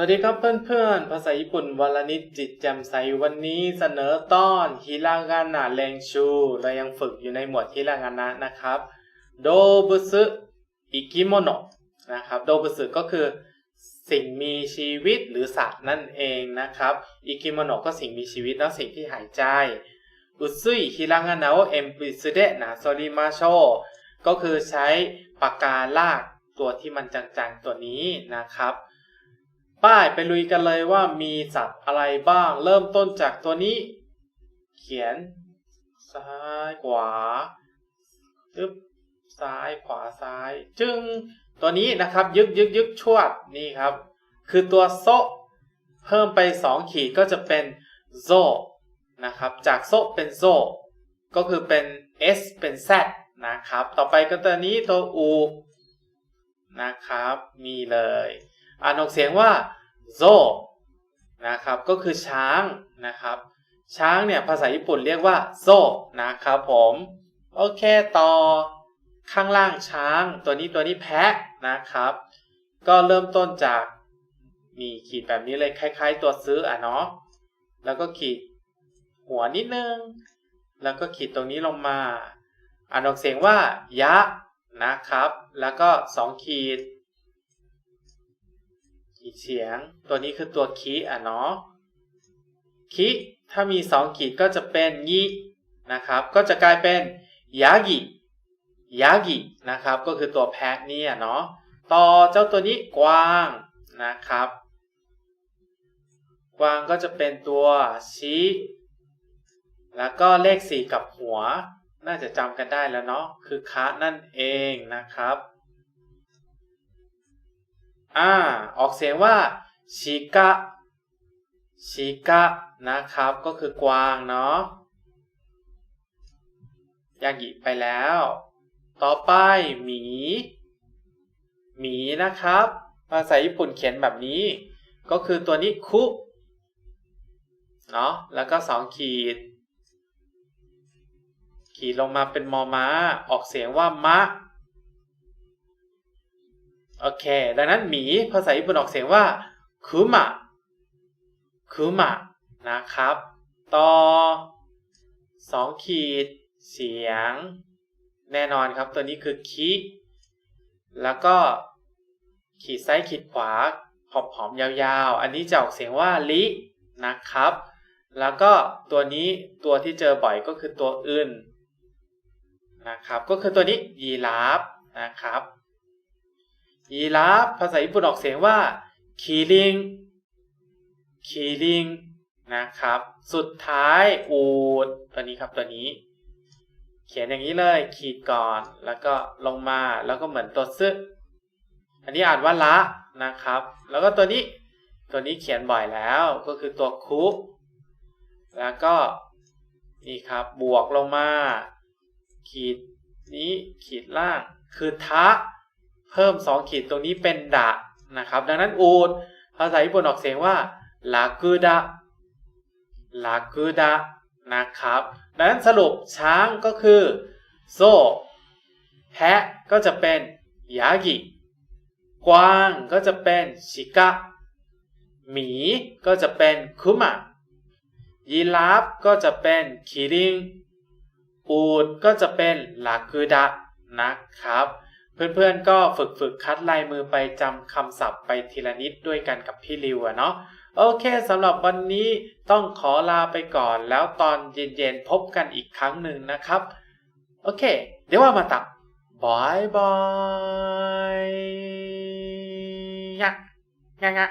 สวัสดีครับเพื่อนๆ ภาษาญี่ปุ่นวลนิดจิตแจ่มใสวันนี้เสนอตอนฮิรางานะเรงชูเรายังฝึกอยู่ในหมวดฮิรางานะนะครับโดบุสึอิกิโมโนะนะครับโดบุสึก็คือสิ่งมีชีวิตหรือสัตว์นั่นเองนะครับอิกิโมโนะก็สิ่งมีชีวิตแล้วสิ่งที่หายใจอุซุยฮิรางานะโอเอ็มปิสึเดะนะโซริมาโชก็คือใช้ปากกาลากตัวที่มันจางๆตัวนี้นะครับ ป้ายไปลุยกันเลยว่ามีสัตว์อะไรบ้าง เริ่มต้นจากตัวนี้ เขียน ซ้ายขวายึบซ้ายขวาซ้าย จึงตัวนี้นะครับ ยึกยึกยึกชวดนี่ครับ คือตัวโซเพิ่มไป 2 ขีดก็จะเป็นโซนะครับ จากโซเป็นโซก็คือเป็น S เป็น Z นะครับ ต่อไปก็ตัวนี้ตัวอูนะครับ มีเลย อ่านออกเสียงว่าโซนะครับก็คือช้างนะครับ ช้างเนี่ยภาษาญี่ปุ่นเรียกว่าโซนะครับผมโอเคต่อข้างล่างช้าง ตัวนี้ตัวนี้แพะนะครับ ก็เริ่มต้นจากมีขีดแบบนี้เลยคล้าย ๆ ตัวซื้ออะเนาะแล้วก็ขีดหัวนิดนึง แล้วก็ขีดตรงนี้ลงมา อ่านออกเสียงว่ายะนะครับ แล้วก็สองขีด ขีดเสียง ตัวนี้คือตัวคิอะเนาะคิถ้ามีสองขีดก็จะเป็นยินะครับ ก็จะกลายเป็นยากิยากินะครับ ก็คือตัวแพะนี่อะเนาะต่อเจ้าตัวนี้กวางนะครับกวางก็จะเป็นตัวชีแล้วก็เลขสี่กับหัว น่าจะจำกันได้แล้วเนาะคือคะนั่นเองนะครับ อ่าออกเสียงว่าชิกะชิกะนะครับ ก็คือกวางเนาะยากิไปแล้ว ต่อไปหมี หมีนะครับ ภาษาญี่ปุ่นเขียนแบบนี้ ก็คือตัวนี้คุเนาะแล้วก็สองขีด ขีดลงมาเป็นมอม้า ออกเสียงว่ามะ โอเค ดังนั้นหมีภาษาญี่ปุ่นออกเสียงว่าคุมะคุมะนะครับ ต่อสองขีด เสียง แน่นอนครับ ตัวนี้คือคิแล้วก็ขีดซ้ายขีดขวาผอมยาวๆ อันนี้จะออกเสียงว่าลินะครับ แล้วก็ตัวนี้ตัวที่เจอบ่อยก็คือตัวอื่นนะครับ ก็คือตัวนี้ยีราฟนะครับ ยีราฟภาษาญี่ปุ่นออกเสียงว่าคีริงคีริงนะครับ สุดท้ายอูดตัวนี้ครับตัวนี้ เขียนอย่างนี้เลยขีดก่อนแล้วก็ลงมาแล้วก็เหมือนตัวซึอันนี้อ่านว่าละนะครับ แล้วก็ตัวนี้ตัวนี้เขียนบ่อยแล้วก็คือตัวคุแล้วก็นี่ครับบวกลงมา ขีดนี้ขีดล่างคือทะ เพิ่ม2ขีดตรงนี้เป็นดะนะครับ ดังนั้นอูดภาษาญี่ปุ่นออกเสียงว่าลากูดะลากูดะนะครับ ดังนั้นสรุปช้างก็คือโซแพะก็จะเป็นยากิกวางก็จะเป็นชิกะ หมีก็จะเป็นคุมะ ยีราฟก็จะเป็นคิริงอูดก็จะเป็นลากูดะนะครับ เพื่อนๆก็ฝึกฝึกคัดลายมือไปจำคำศัพท์ไปทีละนิดด้วยกันกับพี่ริวอะเนาะโอเคสำหรับวันนี้ต้องขอลาไปก่อนแล้วตอนเย็นๆพบกันอีกครั้งหนึ่งนะครับ โอเค เดี๋ยวว่ามาตักบายบายยะยะยะ